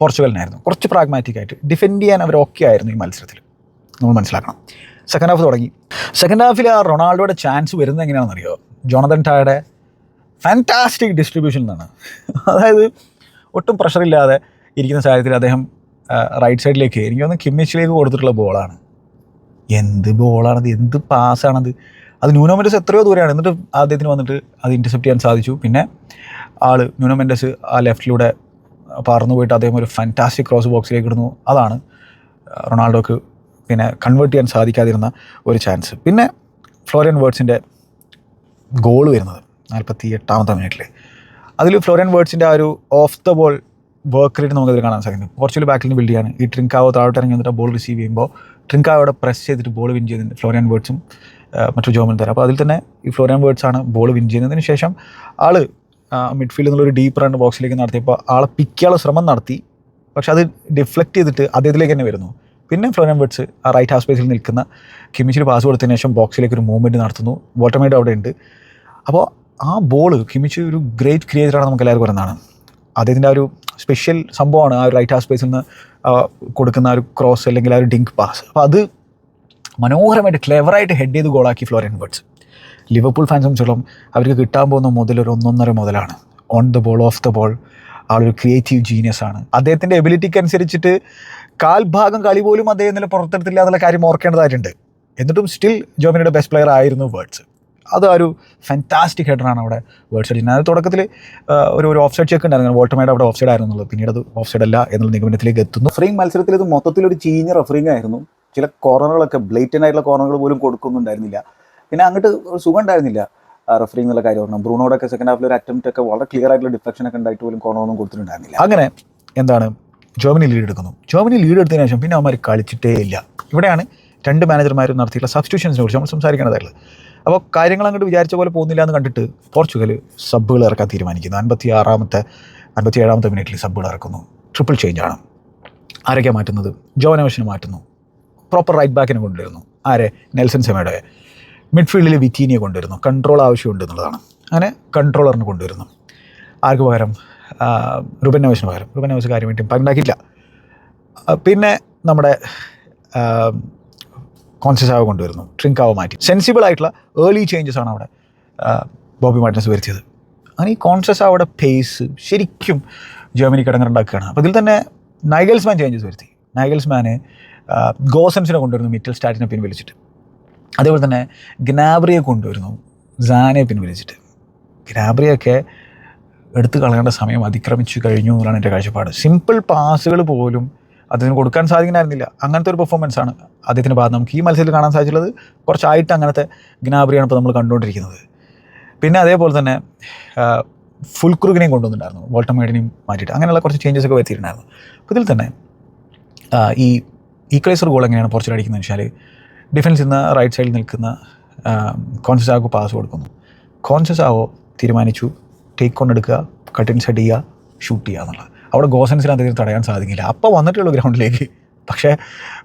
പോർച്ചുഗലിനായിരുന്നു. കുറച്ച് പ്രാഗ്മാറ്റിക് ആയിട്ട് ഡിഫെൻഡ് ചെയ്യാൻ അവർ ഓക്കെ ആയിരുന്നു ഈ മത്സരത്തിൽ. നമ്മൾ മനസ്സിലാക്കണം. സെക്കൻഡ് ഹാഫ് തുടങ്ങി. സെക്കൻഡ് ഹാഫിൽ ആ റൊണാൾഡോയുടെ ചാൻസ് വരുന്നത് എങ്ങനെയാണെന്നറിയോ? ജോണതൻ ടായുടെ ഫാന്റാസ്റ്റിക് ഡിസ്ട്രിബ്യൂഷൻ എന്നാണ്. അതായത് ഒട്ടും പ്രഷറില്ലാതെ ഇരിക്കുന്ന സാഹചര്യത്തിൽ അദ്ദേഹം റൈറ്റ് സൈഡിലേക്ക് എനിക്ക് തോന്നുന്നു കിമ്മിച്ചിലേക്ക് കൊടുത്തിട്ടുള്ള ബോളാണ് എന്ത് ബോളാണത് എന്ത് പാസ്സാണത് അത് ന്യൂനോമെന്റസ് എത്രയോ ദൂരെയാണ്. എന്നിട്ട് അദ്ദേഹത്തിന് വന്നിട്ട് അത് ഇന്റർസെപ്റ്റ് ചെയ്യാൻ സാധിച്ചു. പിന്നെ ആൾ ന്യൂനോമെന്റസ് ആ ലെഫ്റ്റിലൂടെ പറന്നു പോയിട്ട് അദ്ദേഹം ഒരു ഫാന്റാസ്റ്റിക് ക്രോസ് ബോക്സിലേക്ക് ഇടുന്നു. അതാണ് റൊണാൾഡോക്ക് പിന്നെ കൺവേർട്ട് ചെയ്യാൻ സാധിക്കാതിരുന്ന ഒരു ചാൻസ് പിന്നെ ഫ്ലോറിയൻ വേർഡ്സിന്റെ ഗോൾ വരുന്നത് നാൽപ്പത്തി എട്ടാമത്തെ മിനിറ്റിൽ അതിൽ ഫ്ലോറിയൻ വേർഡ്സിന്റെ ആ ഒരു off the ball work rate നമുക്കതിൽ കാണാൻ സാധിക്കും കുറച്ചു ബാക്കിൽ നിന്ന് ബിൽഡ് ചെയ്യാണ്. ഈ ട്രിങ്കാവോ താഴോട്ട് ഇറങ്ങി വന്നിട്ട് ബോൾ റിസീവ് ചെയ്യുമ്പോൾ ട്രിങ്കാവോടെ പ്രസ് ചെയ്തിട്ട് ബോൾ വിൻ ചെയ്യുന്നുണ്ട് ഫ്ലോറിയൻ വേർഡ്സും മറ്റു ജോമൻ തരാം. അപ്പോൾ അതിൽ തന്നെ ഈ ഫ്ലോറിയൻ വേർഡ്സ് ആണ് ബോൾ വിൻ ചെയ്യുന്നതിന് ശേഷം ആൾ മിഡ്ഫീൽഡിൽ നിന്നുള്ള ഒരു ഡീപ്പ് റൺ ബോക്സിലേക്ക് നടത്തിയപ്പോൾ ആളെ പിക്കാനുള്ള ശ്രമം നടത്തി. പക്ഷെ അത് ഡിഫ്ലക്റ്റ് ചെയ്തിട്ട് അദ്ദേഹത്തിലേക്ക് തന്നെ വരുന്നു. പിന്നെ ഫ്ലോറിയൻ വേർഡ്സ് ആ റൈറ്റ് ഹാഫ് സ്പേസിൽ നിൽക്കുന്ന കിമിച്ചിൽ പാസ് കൊടുത്തതിന് ശേഷം ബോക്സിലേക്ക് ഒരു മൂവ്മെന്റ് നടത്തുന്നു. ബോട്ടമേഡ് അവിടെ ഉണ്ട്. അപ്പോൾ ആ ബോൾ കിമിച്ച് ഒരു ഗ്രേറ്റ് ക്രിയേറ്ററാണ് നമുക്ക് എല്ലാവർക്കും പറയുന്നതാണ് അദ്ദേഹത്തിന്റെ ആ ഒരു സ്പെഷ്യൽ സംഭവമാണ് ആ ഒരു റൈറ്റ് ഹാഫ് സ്പേസിൽ നിന്ന് കൊടുക്കുന്ന ആ ഒരു ക്രോസ് അല്ലെങ്കിൽ ആ ഒരു ഡിങ്ക് പാസ് അപ്പോൾ അത് മനോഹരമായിട്ട് ക്ലെവറായിട്ട് ഹെഡ് ചെയ്ത് ഗോളാക്കി ഫ്ലോറിയൻ വേർഡ്സ് ലിവർപൂൾ ഫാൻസ് സംബന്ധിച്ചോളം അവർക്ക് കിട്ടാൻ പോകുന്ന മുതൽ ഒരു ഒന്നൊന്നര മുതലാണ്. On the ball off the ball ആളൊരു ക്രിയേറ്റീവ് ജീനിയസ് ആണ്. അദ്ദേഹത്തിന്റെ എബിലിറ്റിക്ക് അനുസരിച്ചിട്ട് കാൽഭാഗം കളി പോലും അദ്ദേഹം ഇന്നലെ പുറത്തെടുത്തില്ല എന്നുള്ള കാര്യം ഓർക്കേണ്ടതായിട്ടുണ്ട്. എന്നിട്ടും സ്റ്റിൽ ജോമിനിയുടെ ബെസ്റ്റ് പ്ലെയർ ആയിരുന്നു വേർഡ്സ് അത് ഒരു ഫാന്റാസ്റ്റിക് ഹെഡറാണ് അവിടെ വേർഡ്സ് അടിച്ചത്. അത് തുടക്കത്തിൽ ഒരു ഒരു ഓഫ് സൈഡ് ചെക്ക് ഉണ്ടായിരുന്നു വോൾട്ടമേഡ് അവിടെ ഓഫ്സൈഡ് സൈഡ് ആയിരുന്നുള്ളത്. പിന്നീട് അത് ഓഫ്സൈഡ് അല്ല എന്നുള്ള നിഗമനത്തിലേക്ക് എത്തുന്നു. റഫറിങ് മത്സരത്തിൽ ഇത് മൊത്തത്തിൽ ഒരു ചീഞ്ഞ റഫറിങ് ആയിരുന്നു. ചില കോർണറുകളൊക്കെ ബ്ലേറ്റൻ ആയിട്ടുള്ള കോർണറുകൾ പോലും കൊടുക്കുന്നുണ്ടായിരുന്നില്ല. പിന്നെ അങ്ങോട്ട് സുഖം ഉണ്ടായിരുന്നില്ല റഫറിങ് എന്നുള്ള കാര്യം പറഞ്ഞു. ബ്രൂണോടെ ഒക്കെ സെക്കൻഡ് ഹാഫിൽ ഒരു അറ്റംപ്റ്റ് ഒക്കെ വളരെ ക്ലിയർ ആയിട്ടുള്ള ഡിഫ്ലക്ഷൻ ഒക്കെ ഉണ്ടായിട്ട് പോലും കോർണർ ഒന്നും കൊടുത്തിട്ടുണ്ടായിരുന്നില്ല. അങ്ങനെ എന്താണ്? ജോമിനി ലീഡ് എടുക്കുന്നു. ജോമിനി ലീഡ് എടുത്തതിന് ശേഷം പിന്നെ അവന്മാർ കളിച്ചിട്ടേ ഇല്ല. ഇവിടെയാണ് രണ്ട് മാനേജർമാരും നടത്തിയിട്ടുള്ള സബ്സ്റ്റിറ്റ്യൂഷൻസിനെ കുറിച്ച് നമ്മൾ സംസാരിക്കേണ്ടതായിട്ടുള്ളത് അപ്പോൾ കാര്യങ്ങൾ അങ്ങോട്ട് വിചാരിച്ച പോലെ പോകുന്നില്ല എന്ന് കണ്ടിട്ട് പോർച്ചുഗൽ സബ്ബുകൾ ഇറക്കാൻ തീരുമാനിക്കുന്നു. അൻപത്തി ആറാമത്തെ അൻപത്തി ഏഴാമത്തെ മിനിറ്റിൽ സബ്ബുകൾ ഇറക്കുന്നു. ട്രിപ്പിൾ ചേഞ്ച് ആണ്. ആരൊക്കെ മാറ്റുന്നത്? ജോനവശനെ മാറ്റുന്നു. പ്രോപ്പർ റൈറ്റ് ബാക്കിനെ കൊണ്ടുവരുന്നു. ആരെ? നെൽസൺ സെമയുടെ. മിഡ്ഫീൽഡിൽ വിറ്റീനിയെ കൊണ്ടുവരുന്നു. കൺട്രോൾ ആവശ്യമുണ്ട് എന്നുള്ളതാണ് അങ്ങനെ കൺട്രോളറിന് കൊണ്ടുവരുന്നു. ആർക്ക് പകരം? റുബൻ നവേശിന് പകരം. റുബൻ കാര്യമായിട്ട് വേണ്ടി ഉണ്ടാക്കിയില്ല പിന്നെ നമ്മുടെ കോൺഷ്യസാവ് കൊണ്ടുവരുന്നു. ട്രിങ്കാവ് മാറ്റി. സെൻസിബിൾ ആയിട്ടുള്ള ഏർലി ചേഞ്ചസ് ആണ് അവിടെ ബോബി മാർട്ടിനസ് വരുത്തിയത്. അങ്ങനെ ഈ കോൺഷ്യസ് അവിടെ പേസ് ശരിക്കും ജർമ്മനി കിടങ്ങറുണ്ടാക്കുകയാണ് അപ്പോൾ ഇതിൽ തന്നെ നൈഗൽസ്മാൻ ചേഞ്ചസ് വരുത്തി. നൈഗൽസ്മാന് ഗോസൻസിനെ കൊണ്ടുവരുന്നു മിറ്റൽ സ്റ്റാറ്റിനെ പിൻവലിച്ചിട്ട്. അതേപോലെ തന്നെ ഗ്നാബ്രിയെ കൊണ്ടുവരുന്നു സാനെ പിൻവലിച്ചിട്ട്. ഗ്നാബ്രിയൊക്കെ എടുത്തു കളയേണ്ട സമയം അതിക്രമിച്ചു കഴിഞ്ഞു എന്നുള്ളതാണ് എന്റെ കാഴ്ചപ്പാട്. സിമ്പിൾ പാസുകൾ പോലും അതിന് കൊടുക്കാൻ സാധിക്കണമായിരുന്നില്ല അങ്ങനത്തെ ഒരു പെർഫോമൻസ് ആണ് അദ്ദേഹത്തിന്റെ ഭാഗത്ത് നമുക്ക് ഈ മത്സരത്തിൽ കാണാൻ സാധിച്ചുള്ളത് കുറച്ചായിട്ട് അങ്ങനത്തെ ഗ്നാബ്രിയാണ് ഇപ്പോൾ നമ്മൾ കണ്ടുകൊണ്ടിരിക്കുന്നത്. പിന്നെ അതേപോലെ തന്നെ ഫുൾ ക്രൂഗിനെയും കൊണ്ടുവന്നിട്ടുണ്ടായിരുന്നു. വോൾട്ടമേഡിനെയും മാറ്റിയിട്ട്. അങ്ങനെയുള്ള കുറച്ച് ചേഞ്ചസ് ഒക്കെ വരുത്തിയിട്ടുണ്ടായിരുന്നു. അപ്പോൾ ഇതിൽ തന്നെ ഈ ഈക്വലൈസർ ഗോൾ എങ്ങനെയാണ് പോർച്ചുഗൽ അടിക്കുന്നത് വെച്ചാൽ ഡിഫൻസ് നിന്ന് റൈറ്റ് സൈഡിൽ നിൽക്കുന്ന കോൺസസാഗോ പാസ് കൊടുക്കുന്നു. കോൺസസാവോ തീരുമാനിച്ചു ടേക്ക് ഓൺ എടുക്കുക കട്ടിൻ സെഡ് ചെയ്യുക ഷൂട്ട് ചെയ്യുക എന്നുള്ളത്. അവിടെ ഗോസൻസിന് അദ്ദേഹത്തിന് തടയാൻ സാധിക്കില്ല. അപ്പോൾ വന്നിട്ടുള്ള ഗ്രൗണ്ടിലേക്ക് പക്ഷേ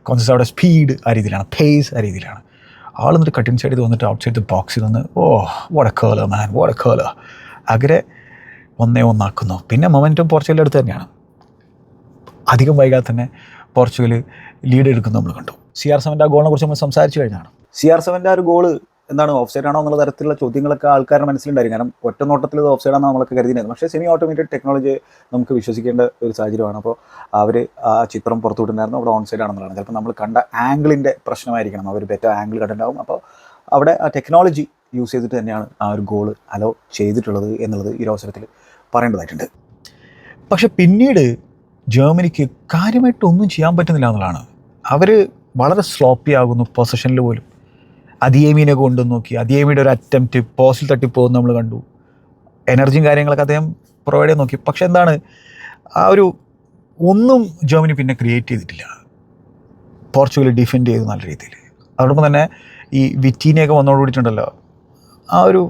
കോൺസസ് അവിടെ സ്പീഡ് ആ രീതിയിലാണ് പേസ് ആ രീതിയിലാണ്. ആൾ എന്നിട്ട് കട്ടിൻ സൈഡ് ചെയ്ത് വന്നിട്ട് ഔട്ട് സൈഡ് ദ ബോക്സിൽ നിന്ന് ഓ വട കേള മാൻ വട കേള അങ്ങനെ ഒന്നേ ഒന്നാക്കുന്നു. പിന്നെ മൊമെന്റും പോർച്ചുഗലിന്റെ അടുത്ത് തന്നെയാണ്. അധികം വൈകാതെ തന്നെ പോർച്ചുഗൽ ലീഡ് എടുക്കുന്നത് നമ്മൾ കണ്ടു. സി ആർ സെവന്റെ ആ ഗോളിനെ കുറിച്ച് നമ്മൾ സംസാരിച്ചു കഴിഞ്ഞാണ്. സി ആർ സെവന്റെ ആ ഒരു ഗോൾ എന്താണ് ഓഫ് സൈഡ് ആണോ എന്നുള്ള തരത്തിലുള്ള ചോദ്യങ്ങളൊക്കെ ആൾക്കാരുടെ മനസ്സിലുണ്ടായിരുന്നു. കാരണം ഒറ്റ നോട്ടത്തിൽ ഇത് ഓഫ് സൈഡ് ആണെന്ന് നമ്മളൊക്കെ കരുതിയിരുന്നു പക്ഷേ സെമി ഓട്ടോമേറ്റഡ് ടെക്നോളജി നമുക്ക് വിശ്വസിക്കേണ്ട ഒരു സാഹചര്യമാണ്. അപ്പോൾ അവർ ആ ചിത്രം പുറത്തു വിട്ടുണ്ടായിരുന്നു അവിടെ ഓൺ സൈഡ് ആണെന്നുള്ളതാണ്. ചിലപ്പോൾ നമ്മൾ കണ്ട ആംഗിളിന്റെ പ്രശ്നമായിരിക്കണം. അവർ ബെറ്റർ ആംഗിൾ കണ്ടിട്ടുണ്ടാവും. അപ്പോൾ അവിടെ ആ ടെക്നോളജി യൂസ് ചെയ്തിട്ട് തന്നെയാണ് ആ ഒരു ഗോൾ അലോ ചെയ്തിട്ടുള്ളത് എന്നുള്ളത് ഈ ഒരു അവസരത്തിൽ പറയേണ്ടതായിട്ടുണ്ട്. പക്ഷെ പിന്നീട് ജർമ്മനിക്ക് കാര്യമായിട്ട് ഒന്നും ചെയ്യാൻ പറ്റുന്നില്ല എന്നുള്ളതാണ്. അവർ വളരെ സ്ലോപ്പി ആകുന്നു പൊസിഷനിൽ പോലും. അതിയേമീനെ കൊണ്ടു നോക്കി അതിയേമിയുടെ ഒരു അറ്റംപ്റ്റ് പോസ്റ്റിൽ തട്ടിപ്പോകുന്ന നമ്മൾ കണ്ടു. എനർജിയും കാര്യങ്ങളൊക്കെ അദ്ദേഹം പ്രൊവൈഡ് ചെയ്യാൻ നോക്കി. പക്ഷെ എന്താണ് ആ ഒരു ഒന്നും ജർമ്മനി പിന്നെ ക്രിയേറ്റ് ചെയ്തിട്ടില്ല. പോർച്ചുഗൽ ഡിഫെൻഡ് ചെയ്തു നല്ല രീതിയിൽ. അതോടൊപ്പം തന്നെ ഈ വിറ്റീനെയൊക്കെ വന്നോടുകൂടിയിട്ടുണ്ടല്ലോ ആ ഒരു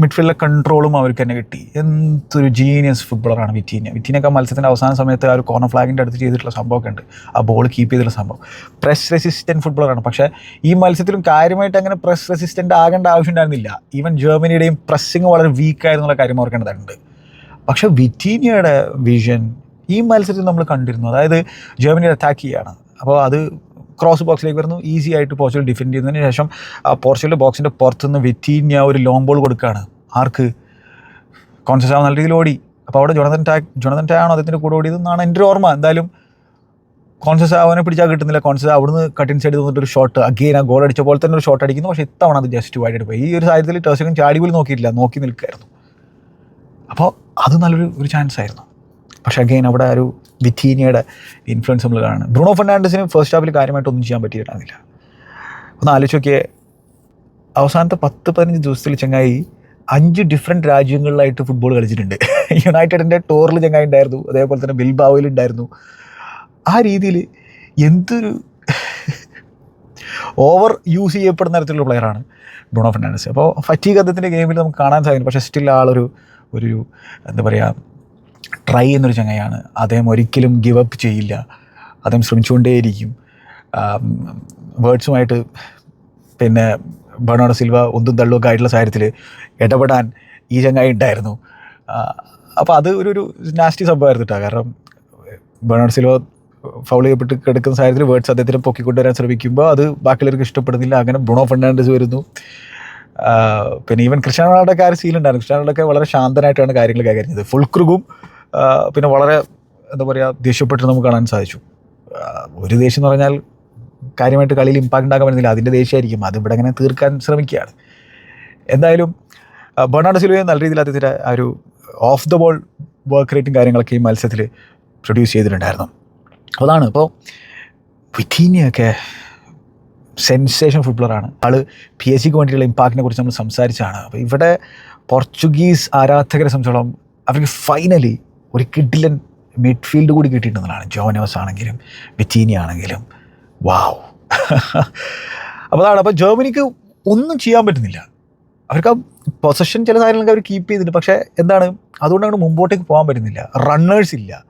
മിഡ്ഫീൽഡിലെ കൺട്രോളും അവർക്ക് തന്നെ കിട്ടി. എന്തൊരു ജീനിയസ് ഫുട്ബോളറാണ് വിറ്റീന. വിറ്റീനൊക്കെ മത്സരത്തിന്റെ അവസാന സമയത്ത് ആ ഒരു കോർണർ ഫ്ലാഗിന്റെ അടുത്ത് ചെയ്തിട്ടുള്ള സംഭവമൊക്കെ ഉണ്ട്. ആ ബോൾ കീപ്പ് ചെയ്തിട്ടുള്ള സംഭവം. പ്രസ് റെസിസ്റ്റന്റ് ഫുട്ബോളറാണ് പക്ഷേ ഈ മത്സരത്തിലും കാര്യമായിട്ട് അങ്ങനെ പ്രസ് റെസിസ്റ്റന്റ് ആകേണ്ട ആവശ്യം ഉണ്ടായിരുന്നില്ല. ഈവൻ ജർമ്മനിയുടെയും പ്രസ്സിങ് വളരെ വീക്കായിരുന്നുള്ള കാര്യം ഓർക്കേണ്ടതുണ്ട് പക്ഷേ വിറ്റീനിയയുടെ വിഷൻ ഈ മത്സരത്തിൽ നമ്മൾ കണ്ടിരുന്നു. അതായത് ജർമ്മനി അറ്റാക്ക് ചെയ്യുകയാണ് അപ്പോൾ അത് ക്രോസ് ബോക്സിലേക്ക് വരുന്നു. ഈസി ആയിട്ട് പോർച്ചുഗൽ ഡിഫെൻഡ് ചെയ്യുന്നതിന് ശേഷം പോർച്ചുഗൽ ബോക്സിന്റെ പുറത്തുനിന്ന് വിറ്റീന്യ ഒരു ലോങ് ബോൾ കൊടുക്കുകയാണ്. ആർക്ക്? കോൺഷ്യസ് ആവുന്ന നല്ല രീതിയിൽ ഓടി. അപ്പോൾ അവിടെ ജോണതൻ ടാക് ജോണതൻ ടാ ആണോ അദ്ദേഹത്തിന്റെ കൂടെ ഓടിയത് എന്നാണ് എന്റെ ഓർമ്മ. എന്തായാലും കോൺഷ്യസ് ആവാനെ പിടിച്ചാൽ കിട്ടുന്നില്ല. കോൺഷ്യസ് അവിടുന്ന് കട്ടിൻ സൈഡ് നിന്നിട്ട് ഒരു ഷോട്ട് അഗെയിൻ ആ ഗോൾ അടിച്ച പോലെ തന്നെ ഒരു ഷോട്ട് അടിക്കുന്നു. പക്ഷേ ഇത്തവണ അത് ജസ്റ്റ് വൈഡ് പോയി. ഈ ഒരു സാഹചര്യത്തിൽ ടേഴ്സകൻ ചാടി പോലും നോക്കിയിട്ടില്ല. നോക്കി നിൽക്കുകയായിരുന്നു അപ്പോൾ അത് നല്ലൊരു ഒരു ചാൻസ് ആയിരുന്നു. പക്ഷേ അഗെയിൻ അവിടെ ഒരു വിറ്റീനിയുടെ ഇൻഫ്ലുവൻസ് നമ്മൾ കാണുന്നത് ബ്രൂണോ ഫെർണാണ്ടസിന് ഫസ്റ്റ് ഹാഫിൽ കാര്യമായിട്ട് ഒന്നും ചെയ്യാൻ പറ്റിയിട്ടുണ്ടായിരുന്നില്ല. ഒന്ന് ആലോചിച്ച് നോക്കിയേ അവസാനത്തെ പത്ത് പതിനഞ്ച് ദിവസത്തിൽ ചങ്ങായി അഞ്ച് ഡിഫറെന്റ് രാജ്യങ്ങളിലായിട്ട് ഫുട്ബോൾ കളിച്ചിട്ടുണ്ട്. യുണൈറ്റഡിന്റെ ടോറിൽ ചങ്ങായി ഉണ്ടായിരുന്നു അതേപോലെ തന്നെ ബിൽബാവയിൽ ഉണ്ടായിരുന്നു. ആ രീതിയിൽ എന്തൊരു ഓവർ യൂസ് ചെയ്യപ്പെടുന്ന തരത്തിലുള്ള പ്ലെയറാണ് ബ്രൂണോ ഫെർണാണ്ടസ്. അപ്പോൾ ഫറ്റീഗ് അദ്ദേഹത്തിന്റെ ഗെയിമിൽ നമുക്ക് കാണാൻ സാധിക്കും പക്ഷേ സ്റ്റിൽ ആളൊരു ഒരു എന്താ പറയുക ട്രൈ എന്നൊരു ചങ്ങയാണ് അദ്ദേഹം ഒരിക്കലും ഗിവ് അപ്പ് ചെയ്യില്ല. അദ്ദേഹം ശ്രമിച്ചുകൊണ്ടേയിരിക്കും. വേർഡ്സുമായിട്ട് പിന്നെ ബെർണാഡോ സിൽവ ഒന്നും തള്ളുമൊക്കെ ആയിട്ടുള്ള സാഹചര്യത്തിൽ ഇടപെടാൻ ഈ ചങ്ങായി ഉണ്ടായിരുന്നു. അപ്പോൾ അത് ഒരു ഒരു നാസ്റ്റി സംഭവമായിരുന്നു കേട്ടോ. കാരണം ബെർണാഡോ സിൽവ ഫൗൾ ചെയ്യപ്പെട്ട് കിടക്കുന്ന സാഹചര്യത്തിൽ വേർഡ്സ് അദ്ദേഹത്തിനെ പൊക്കിക്കൊണ്ടുവരാൻ ശ്രമിക്കുമ്പോൾ അത് ബാക്കിയുള്ളവർക്ക് ഇഷ്ടപ്പെടുന്നില്ല. അങ്ങനെ ബ്രുണോ ഫെർണാണ്ടസ് വരുന്നു. പിന്നെ ഈവൻ ക്രിസ്ത്യാനോയുടെ കാര്യം സീലുണ്ടായിരുന്നു ക്രിസ്ത്യാനോടൊക്കെ വളരെ ശാന്തനായിട്ടാണ് കാര്യങ്ങൾ കൈകാര്യം ചെയ്തത്. ഫുൾ ക്രുഗും പിന്നെ വളരെ എന്താ പറയുക ദേഷ്യപ്പെട്ട് നമുക്ക് കാണാൻ സാധിച്ചു. ഒരു ദേഷ്യം എന്ന് പറഞ്ഞാൽ കാര്യമായിട്ട് കളിയിൽ ഇമ്പാക്റ്റ് ഉണ്ടാക്കാൻ പറ്റുന്നില്ല. അതിന്റെ ദേഷ്യമായിരിക്കും. അത് ഇവിടെ അങ്ങനെ തീർക്കാൻ ശ്രമിക്കുകയാണ്. എന്തായാലും ബെർണാഡ് സിൽവയെ നല്ല രീതിയിൽ അദ്ദേഹത്തിന്റെ ആ ഒരു ഓഫ് ദ ബോൾ വർക്ക് റേറ്റും കാര്യങ്ങളൊക്കെ ഈ മത്സരത്തിൽ പ്രൊഡ്യൂസ് ചെയ്തിട്ടുണ്ടായിരുന്നു. അതാണ് ഇപ്പോൾ വിറ്റീനിയൊക്കെ സെൻസേഷൻ ഫുട്ബോളറാണ് ആൾ പി എസ് സിക്ക് വേണ്ടിയിട്ടുള്ള ഇമ്പാക്റ്റിനെ കുറിച്ച് നമ്മൾ സംസാരിച്ചാണ് അപ്പോൾ ഇവിടെ പോർച്ചുഗീസ് ആരാധകരെ സംബന്ധിച്ചോളം അവർക്ക് ഫൈനലി ഒരു കിഡിലൻ മിഡ്ഫീൽഡ് കൂടി കിട്ടിയിട്ടുള്ളതാണ് ജോനോസ് ആണെങ്കിലും വിറ്റീനി ആണെങ്കിലും. വാവ്. അപ്പോൾ അതാണ്. അപ്പോൾ ജർമ്മനിക്ക് ഒന്നും ചെയ്യാൻ പറ്റുന്നില്ല. അവർക്ക് ആ പൊസഷൻ ചില കാര്യങ്ങളൊക്കെ അവർ കീപ്പ് ചെയ്തിട്ടുണ്ട് പക്ഷേ എന്താണ്? അതുകൊണ്ടാണ് മുമ്പോട്ടേക്ക് പോകാൻ പറ്റുന്നില്ല. റണ്ണേഴ്സ് ഇല്ല.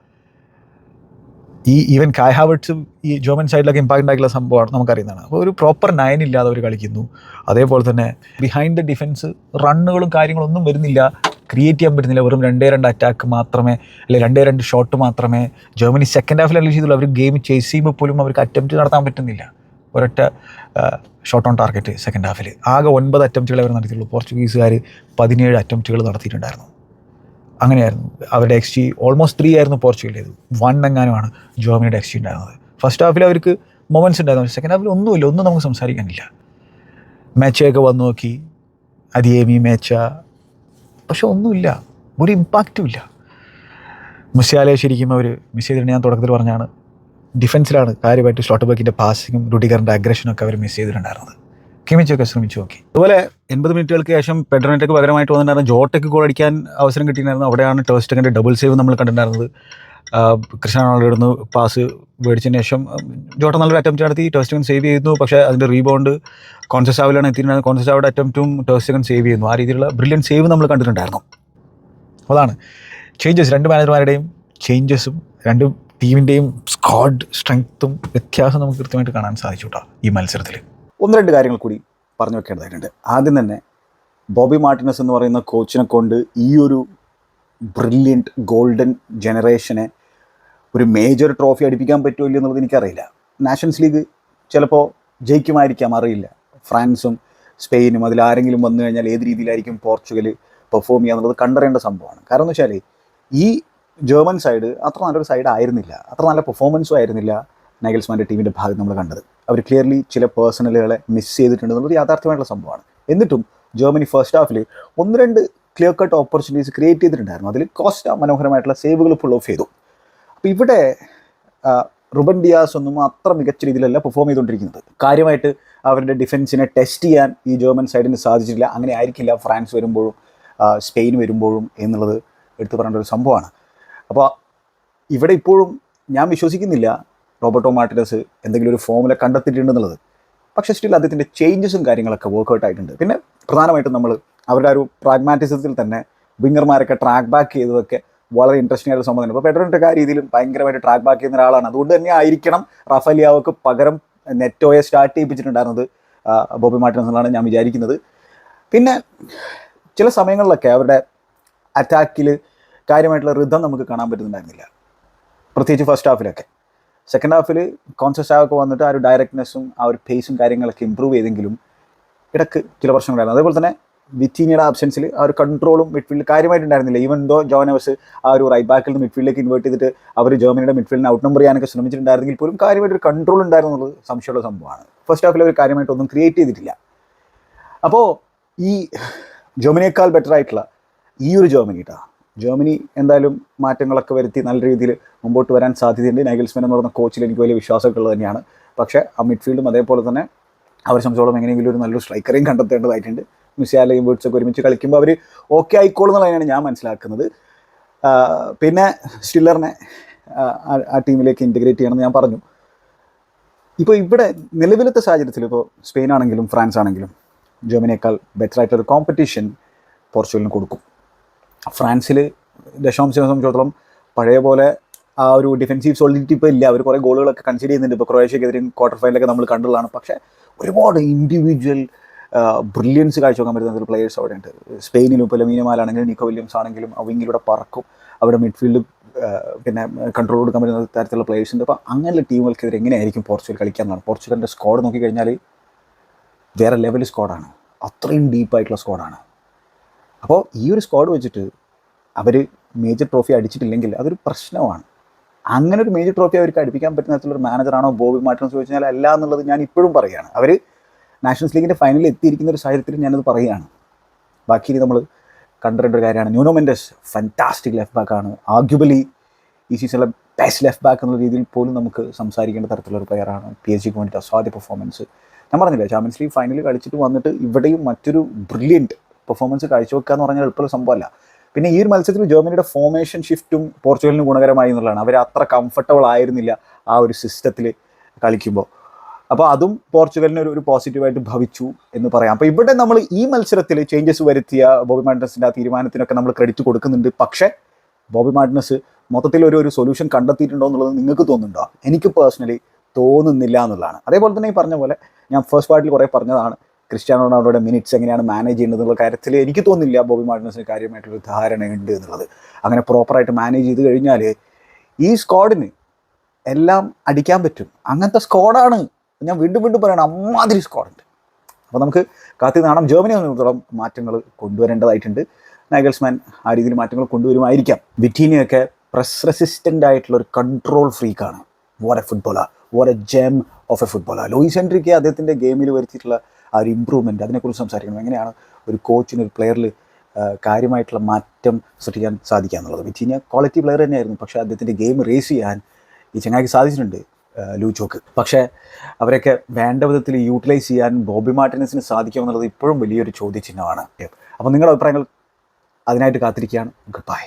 ഈ ഈവൻ കായ് ഈ ജർമ്മൻ സൈഡിലൊക്കെ ഇമ്പാക്റ്റ് ഉണ്ടാക്കിയുള്ള സംഭവമാണ് നമുക്കറിയുന്നതാണ്. അപ്പോൾ ഒരു പ്രോപ്പർ നയൻ ഇല്ലാതെ അവർ കളിക്കുന്നു. അതേപോലെ തന്നെ ബിഹൈൻഡ് ദ ഡിഫൻസ് റണ്ണുകളും കാര്യങ്ങളൊന്നും വരുന്നില്ല. ക്രിയേറ്റ് ചെയ്യാൻ പറ്റുന്നില്ല. വെറും രണ്ടേ രണ്ട് അറ്റാക്ക് മാത്രമേ അല്ലെങ്കിൽ രണ്ടേ രണ്ട് ഷോട്ട് മാത്രമേ ജർമ്മനി സെക്കൻഡ് ഹാഫിൽ അല്ലെങ്കിൽ ചെയ്തുള്ളൂ. അവർ ഗെയിം ചേസ് ചെയ്യുമ്പോൾ പോലും അവർക്ക് അറ്റംപ്റ്റ് നടത്താൻ പറ്റുന്നില്ല. ഒരൊറ്റ ഷോട്ട് ഓൺ ടാർഗറ്റ് സെക്കൻഡ് ഹാഫിൽ ആകെ ഒൻപത് അറ്റംപ്റ്റുകൾ അവർ നടത്തിയിട്ടുള്ളൂ. പോർച്ചുഗീസുകാർ പതിനേഴ് അറ്റംപ്റ്റുകൾ നടത്തിയിട്ടുണ്ടായിരുന്നു. അങ്ങനെയായിരുന്നു. അവരുടെ എക്സ് ജി ഓൾമോസ്റ്റ് ത്രീ ആയിരുന്നു പോർച്ചുഗലിലേത് വൺ എങ്ങാനുമാണ് ജർമ്മനിയുടെ എക്സ് ജി ഉണ്ടായിരുന്നത് ഫസ്റ്റ് ഹാഫിൽ അവർക്ക് മൊമെന്റ്സ് ഉണ്ടായിരുന്നു. സെക്കൻഡ് ഹാഫിൽ ഒന്നുമില്ല. ഒന്നും നമുക്ക് സംസാരിക്കാനില്ല. മാച്ചയൊക്കെ വന്നു നോക്കി. അതിയേമി മേച്ച പക്ഷെ ഒന്നുമില്ല. ഒരു ഇമ്പാക്റ്റും ഇല്ല. മുസ്യാലെ ശരിക്കും അവർ മിസ് ചെയ്തിട്ടുണ്ട് ഞാൻ തുടക്കത്തിൽ പറഞ്ഞാണ് ഡിഫൻസിലാണ് കാര്യമായിട്ട് ഷോട്ട് ബാക്കിന്റെ പാസിങ്ങും റുഡിഗറിന്റെ അഗ്രഷനും ഒക്കെ അവർ മിസ് ചെയ്തിട്ടുണ്ടായിരുന്നത്. കിമിച്ചൊക്കെ ശ്രമിച്ചു നോക്കി. അതുപോലെ എൺപത് മിനിറ്റുകൾക്ക് ശേഷം പെഡ്രനെറ്റക്ക് പകരമായിട്ട് വന്നിട്ടുണ്ടായിരുന്നു ജോട്ടയ്ക്ക് ഗോൾ അടിക്കാൻ അവസരം കിട്ടിയിട്ടുണ്ടായിരുന്നു. അവിടെയാണ് ടേസ്റ്റങ്ങിന്റെ ഡബിൾ സേവ് നമ്മൾ കണ്ടിട്ടുണ്ടായിരുന്നത്. കൃഷ്ണാണോട് ഇടുന്നു പാസ് മേടിച്ചതിന് ശേഷം ജോട്ട നല്ലൊരു അറ്റംപ്റ്റ് നടത്തി. ടേസ്റ്റഗൻ സേവ് ചെയ്യുന്നു പക്ഷേ അതിന്റെ റീബൗണ്ട് കോൺസസാവിലാണ് എത്തിയിട്ടുണ്ടായിരുന്നത് കോൺസസാവിടെ അറ്റംപ്റ്റും ടേസ്റ്റഗൻ സേവ് ചെയ്യുന്നു. ആ രീതിയിലുള്ള ബ്രില്യൻ സേവ് നമ്മൾ കണ്ടിട്ടുണ്ടായിരുന്നു. അതാണ്. ചേഞ്ചസ് രണ്ട് മാനേജർമാരുടെയും ചേഞ്ചസും രണ്ട് ടീമിന്റെയും സ്ക്വാഡ് സ്ട്രെങ്ത്തും വ്യത്യാസം നമുക്ക് കൃത്യമായിട്ട് കാണാൻ സാധിച്ചു കേട്ടോ ഈ മത്സരത്തിൽ. ഒന്ന് രണ്ട് കാര്യങ്ങൾ കൂടി പറഞ്ഞു വെക്കേണ്ടതായിട്ടുണ്ട്. ആദ്യം തന്നെ ബോബി മാർട്ടിനസ് എന്ന് പറയുന്ന കോച്ചിനെ കൊണ്ട് ഈ ഒരു ബ്രില്യന്റ് ഗോൾഡൻ ജനറേഷനെ ഒരു മേജർ ട്രോഫി അടിപ്പിക്കാൻ പറ്റുമോ ഇല്ലയോ എന്നുള്ളത് എനിക്കറിയില്ല. നാഷൻസ് ലീഗ് ചിലപ്പോൾ ജയിക്കുമായിരിക്കാം അറിയില്ല. ഫ്രാൻസും സ്പെയിനും അതിൽ ആരെങ്കിലും വന്നു കഴിഞ്ഞാൽ ഏത് രീതിയിലായിരിക്കും പോർച്ചുഗൽ പെർഫോം ചെയ്യുക എന്നുള്ളത് കണ്ടറിയേണ്ട സംഭവമാണ്. കാരണം എന്ന് വെച്ചാൽ ഈ ജർമ്മൻ സൈഡ് അത്ര നല്ലൊരു സൈഡ് ആയിരുന്നില്ല. അത്ര നല്ല പെർഫോമൻസും ആയിരുന്നില്ല നൈഗൽസ്മാന്റെ ടീമിന്റെ ഭാഗത്ത് നമ്മൾ കണ്ടത്. അവർ ക്ലിയർലി ചില പേഴ്സണലുകളെ മിസ് ചെയ്തിട്ടുണ്ട് എന്നുള്ളത് യാഥാർത്ഥ്യമായിട്ടുള്ള സംഭവമാണ്. എന്നിട്ടും ജർമ്മനി ഫസ്റ്റ് ഹാഫിൽ ഒന്ന് രണ്ട് ക്ലിയർ കട്ട് ഓപ്പർച്യൂണിറ്റീസ് ക്രിയേറ്റ് ചെയ്തിട്ടുണ്ടായിരുന്നു. അതിൽ കോസ്റ്റ മനോഹരമായിട്ടുള്ള സേവുകൾ ഫുൾ ഓഫ് ചെയ്തു. അപ്പോൾ ഇവിടെ റുബൻ ഡിയാസ് ഒന്നും അത്ര മികച്ച രീതിയിലല്ല പെർഫോം ചെയ്തുകൊണ്ടിരിക്കുന്നത്. കാര്യമായിട്ട് അവരുടെ ഡിഫൻസിനെ ടെസ്റ്റ് ചെയ്യാൻ ഈ ജർമ്മൻ സൈഡിന് സാധിച്ചിട്ടില്ല. അങ്ങനെ ആയിരിക്കില്ല ഫ്രാൻസ് വരുമ്പോഴും സ്പെയിൻ വരുമ്പോഴും എന്നുള്ളത് എടുത്തു പറയേണ്ട ഒരു സംഭവമാണ്. അപ്പോൾ ഇവിടെ ഇപ്പോഴും ഞാൻ വിശ്വസിക്കുന്നില്ല റോബർട്ടോ മാർട്ടിനസ് എന്തെങ്കിലും ഒരു ഫോമുല കണ്ടെത്തിയിട്ടുണ്ടെന്നുള്ളത്. പക്ഷേ സ്റ്റിൽ അദ്ദേഹത്തിന്റെ ചേഞ്ചസും കാര്യങ്ങളൊക്കെ വർക്കൗട്ട് ആയിട്ടുണ്ട്. പിന്നെ പ്രധാനമായിട്ടും നമ്മൾ അവരുടെ ഒരു പ്രാഗ്മാറ്റിസത്തിൽ തന്നെ വിങ്ങർമാരൊക്കെ ട്രാക്ക് ബാക്ക് ചെയ്തതൊക്കെ വളരെ ഇൻട്രസ്റ്റിംഗ് ആയിട്ട് സംഭവം തന്നെ. ഇപ്പോൾ പെട്രോണിന്റെ ആ രീതിയിലും ഭയങ്കരമായിട്ട് ട്രാക്ക് ബാക്ക് ചെയ്യുന്ന ഒരാളാണ്. അതുകൊണ്ട് തന്നെ ആയിരിക്കണം റഫലിയാവക്ക് പകരം നെറ്റോയെ സ്റ്റാർട്ട് ചെയ്യിപ്പിച്ചിട്ടുണ്ടായിരുന്നത് ബോബി മാർട്ടിൻസ് എന്നാണ് ഞാൻ വിചാരിക്കുന്നത്. പിന്നെ ചില സമയങ്ങളിലൊക്കെ അവരുടെ അറ്റാക്കിൽ കാര്യമായിട്ടുള്ള റിതം നമുക്ക് കാണാൻ പറ്റുന്നുണ്ടായിരുന്നില്ല. പ്രത്യേകിച്ച് ഫസ്റ്റ് ഹാഫിലൊക്കെ സെക്കൻഡ് ഹാഫിൽ കോൺസെസ്റ്റാവൊക്കെ വന്നിട്ട് ആ ഒരു ഡയറക്ട്നെസ്സും ആ ഒരു പേസും കാര്യങ്ങളൊക്കെ ഇമ്പ്രൂവ് ചെയ്തെങ്കിലും ഇടയ്ക്ക് ചില പ്രശ്നങ്ങളായിരുന്നു. അതേപോലെ തന്നെ വിറ്റീനിയുടെ ആബ്സെൻസിൽ ആ ഒരു കൺട്രോളും മിഡ്ഫീൽഡ് കാര്യമായിട്ടുണ്ടായിരുന്നില്ല. ഈവൻ ദോ ജോനവസ് ആ ഒരു റൈറ്റ് ബാക്കിൽ നിന്ന് മിഡ്ഫീൽഡിലേക്ക് ഇൻവേർട്ട് ചെയ്തിട്ട് അവർ ജർമ്മനിയുടെ മിഡ്ഫീൽഡിനെ ഔട്ട് നമ്പർ ചെയ്യാനൊക്കെ ശ്രമിച്ചിട്ടുണ്ടായിരുന്നെങ്കിൽ പോലും കാര്യമായിട്ടൊരു കൺട്രോൾ ഉണ്ടായിരുന്നുള്ളത് സംശയമുള്ള സംഭവമാണ്. ഫസ്റ്റ് ഹാഫിൽ അവർ കാര്യമായിട്ടൊന്നും ക്രിയേറ്റ് ചെയ്തിട്ടില്ല. അപ്പോൾ ഈ ജർമ്മനിയേക്കാൾ ബെറ്റർ ആയിട്ടുള്ള ഈ ഒരു ജർമ്മനി കേട്ടോ ജർമ്മനി എന്തായാലും മാറ്റങ്ങളൊക്കെ വരുത്തി നല്ല രീതിയിൽ മുമ്പോട്ട് വരാൻ സാധ്യതയുണ്ട്. നൈഗൽസ്മെൻ എന്ന് പറയുന്ന കോച്ചിൽ എനിക്ക് വലിയ വിശ്വാസമൊക്കെ ഉള്ളത് തന്നെയാണ്. പക്ഷേ ആ മിഡ്ഫീൽഡും അതേപോലെ തന്നെ അവർ സംബന്ധിച്ചോളം എങ്ങനെയെങ്കിലും ഒരു നല്ലൊരു സ്ട്രൈക്കറേയും കണ്ടെത്തേണ്ടതായിട്ടുണ്ട്. മിസിയാലയും വേർഡ്സൊക്കെ ഒരുമിച്ച് കളിക്കുമ്പോൾ അവർ ഓക്കെ ആയിക്കോളും എന്നുള്ളതാണ് ഞാൻ മനസ്സിലാക്കുന്നത്. പിന്നെ സ്റ്റില്ലറിനെ ആ ടീമിലേക്ക് ഇന്റഗ്രേറ്റ് ചെയ്യണമെന്ന് ഞാൻ പറഞ്ഞു. ഇപ്പോൾ ഇവിടെ നിലവിലത്തെ സാഹചര്യത്തിൽ ഇപ്പോൾ സ്പെയിൻ ആണെങ്കിലും ഫ്രാൻസ് ആണെങ്കിലും ജർമ്മനിയേക്കാൾ ബെറ്റർ ആയിട്ടൊരു കോമ്പറ്റീഷൻ പോർച്ചുഗലിന് കൊടുക്കും. ഫ്രാൻസിൽ ദശാംശം സംബന്ധിച്ചിടത്തോളം പഴയ പോലെ ആ ഒരു ഡിഫെൻസീവ് സോളിഡിറ്റി ഇപ്പോൾ ഇല്ല. അവർ കുറേ ഗോളുകളൊക്കെ കൺസിഡർ ചെയ്യുന്നുണ്ട്. ഇപ്പോൾ ക്രൊയേഷ്യക്കെതിരെയും ക്വാർട്ടർ ഫൈനലൊക്കെ നമ്മൾ കണ്ടുള്ളതാണ്. പക്ഷേ ഒരുപാട് ഇൻഡിവിജ്വൽ ബ്രില്യൻസ് കാഴ്ചവെക്കാൻ പറ്റുന്ന പ്ലെയേഴ്സ് അവിടെ ഉണ്ട് സ്പെയിനിലും ഇപ്പോൾ ലമീനമാലാണെങ്കിലും നിക്കോ വില്യംസ് ആണെങ്കിലും വിങ്ങിലൂടെ പറക്കും. അവിടെ മിഡ്ഫീൽഡ് പിന്നെ കൺട്രോൾ കൊടുക്കാൻ പറ്റുന്ന തരത്തിലുള്ള പ്ലേയേഴ്സ് ഉണ്ട്. അപ്പോൾ അങ്ങനെയുള്ള ടീമുകൾക്കെതിരെ എങ്ങനെയായിരിക്കും പോർച്ചുഗൽ കളിക്കാമെന്നാണ് പോർച്ചുഗലിന്റെ സ്ക്വാഡ് നോക്കിക്കഴിഞ്ഞാൽ വേറെ ലെവൽ സ്ക്വാഡാണ് അത്രയും ഡീപ്പായിട്ടുള്ള സ്ക്വാഡാണ് അപ്പോൾ ഈ ഒരു സ്ക്വാഡ് വെച്ചിട്ട് അവർ മേജർ ട്രോഫി അടിച്ചിട്ടില്ലെങ്കിൽ അതൊരു പ്രശ്നമാണ്. അങ്ങനെ ഒരു മേജർ ട്രോഫി അവർക്ക് അടുപ്പിക്കാൻ പറ്റുന്ന തരത്തിലൊരു മാനേജറാണോ ബോബി മാർട്ടിൻസ് ചോദിച്ചു കഴിഞ്ഞാൽ അല്ല എന്നുള്ളത് ഞാൻ ഇപ്പോഴും പറയുകയാണ് അവർ നാഷണൽസ് ലീഗിന്റെ ഫൈനലിൽ എത്തിയിരിക്കുന്ന ഒരു സാഹചര്യത്തിൽ ഞാനത് പറയുകയാണ്. ബാക്കി ഇനി നമ്മൾ കണ്ടിട്ടുണ്ട് ഒരു കാര്യമാണ്. ന്യൂനോ മെൻഡസ് ഫാന്റാസ്റ്റിക് ലെഫ്റ്റ് ബാക്കാണ് ആർഗ്യുബലി ഈ സീസണിലെ ബെസ്റ്റ് ലെഫ്റ്റ് ബാക്ക് എന്നുള്ള രീതിയിൽ പോലും നമുക്ക് സംസാരിക്കേണ്ട തരത്തിലുള്ള ഒരു പ്ലെയറാണ് പി എസ് ജിക്ക് വേണ്ടിയിട്ട് അസാധ്യ പെർഫോമൻസ് ഞാൻ പറഞ്ഞില്ലേ ചാമ്പ്യൻസ് ലീഗ് ഫൈനൽ കളിച്ചിട്ട് വന്നിട്ട് ഇവിടെയും മറ്റൊരു ബ്രില്യന്റ് പെർഫോമൻസ് കാഴ്ചവെക്കുക എന്ന് പറഞ്ഞാൽ എളുപ്പമുള്ള സംഭവമല്ല. പിന്നെ ഈ ഒരു മത്സരത്തിൽ ജർമ്മനിയുടെ ഫോമേഷൻ ഷിഫ്റ്റും പോർച്ചുഗലിന് ഗുണകരമായി എന്നുള്ളതാണ്. അവർ അത്ര കംഫർട്ടബിൾ ആയിരുന്നില്ല ആ ഒരു സിസ്റ്റത്തിൽ കളിക്കുമ്പോൾ അപ്പോൾ അതും പോർച്ചുഗലിന് ഒരു പോസിറ്റീവായിട്ട് ഭവിച്ചു എന്ന് പറയാം. അപ്പോൾ ഇവിടെ നമ്മൾ ഈ മത്സരത്തിൽ ചേഞ്ചസ് വരുത്തിയ ബോബി മാർട്ടിനസിന്റെ ആ തീരുമാനത്തിനൊക്കെ നമ്മൾ ക്രെഡിറ്റ് കൊടുക്കുന്നുണ്ട്. പക്ഷേ ബോബി മാർട്ടിനസ് മൊത്തത്തിൽ ഒരു ഒരു സൊല്യൂഷൻ കണ്ടെത്തിയിട്ടുണ്ടോ എന്നുള്ളത് നിങ്ങൾക്ക് തോന്നുന്നുണ്ടോ? എനിക്ക് പേഴ്സണലി തോന്നുന്നില്ല എന്നുള്ളതാണ്. അതേപോലെ തന്നെ ഈ പറഞ്ഞ പോലെ ഞാൻ ഫസ്റ്റ് പാർട്ടിൽ കുറേ പറഞ്ഞതാണ്. ക്രിസ്ത്യാനോ റൊണാൾഡോയുടെ മിനിറ്റ്സ് എങ്ങനെയാണ് മാനേജ് ചെയ്യുന്നത് എന്നുള്ള കാര്യത്തിൽ എനിക്ക് തോന്നുന്നില്ല ബോബി മാർട്ടിനസിന് കാര്യമായിട്ടൊരു ധാരണയുണ്ട് എന്നുള്ളത്. അങ്ങനെ പ്രോപ്പറായിട്ട് മാനേജ് ചെയ്ത് കഴിഞ്ഞാൽ ഈ സ്ക്വാഡിന് എല്ലാം അടിക്കാൻ പറ്റും. അങ്ങനത്തെ സ്ക്വാഡാണ് ഞാൻ വീണ്ടും വീണ്ടും പറയണം അമ്മാതിരി സ്ക്വാഡുണ്ട് അപ്പോൾ നമുക്ക് കാത്തി നാണം ജർമ്മനി സംബന്ധിച്ചിടത്തോളം മാറ്റങ്ങൾ കൊണ്ടുവരേണ്ടതായിട്ടുണ്ട്. നൈഗൽസ്മാൻ ആ രീതിയിൽ മാറ്റങ്ങൾ കൊണ്ടുവരുമായിരിക്കാം. വിറ്റീനിയൊക്കെ പ്രസ് റെസിസ്റ്റന്റ് ആയിട്ടുള്ള ഒരു control ഫ്രീക്കാണ് what a footballer what a gem of a footballer Luis എൻട്രിക്ക് അദ്ദേഹത്തിന്റെ ഗെയിമിൽ വരുത്തിയിട്ടുള്ള ആ ഒരു ഇമ്പ്രൂവ്മെന്റ് അതിനെക്കുറിച്ച് സംസാരിക്കണം. എങ്ങനെയാണ് ഒരു കോച്ചിന് ഒരു പ്ലെയറിൽ കാര്യമായിട്ടുള്ള മാറ്റം സൃഷ്ടിക്കാൻ സാധിക്കുക എന്നുള്ളത്. വിറ്റീനിയ ക്വാളിറ്റി പ്ലെയർ തന്നെയായിരുന്നു. പക്ഷേ അദ്ദേഹത്തിന്റെ ഗെയിം റേസ് ചെയ്യാൻ ഈ ചങ്ങായിക്ക് സാധിച്ചിട്ടുണ്ട്. ലൂച്ചോക്ക്. പക്ഷേ അവരൊക്കെ വേണ്ട വിധത്തിൽ യൂട്ടിലൈസ് ചെയ്യാൻ ബോബി മാർട്ടിനസിന് സാധിക്കുമെന്നുള്ളത് ഇപ്പോഴും വലിയൊരു ചോദ്യചിഹ്നമാണ്. അപ്പോൾ നിങ്ങളുടെ അഭിപ്രായങ്ങൾ അതിനായിട്ട് കാത്തിരിക്കുകയാണ്. Good bye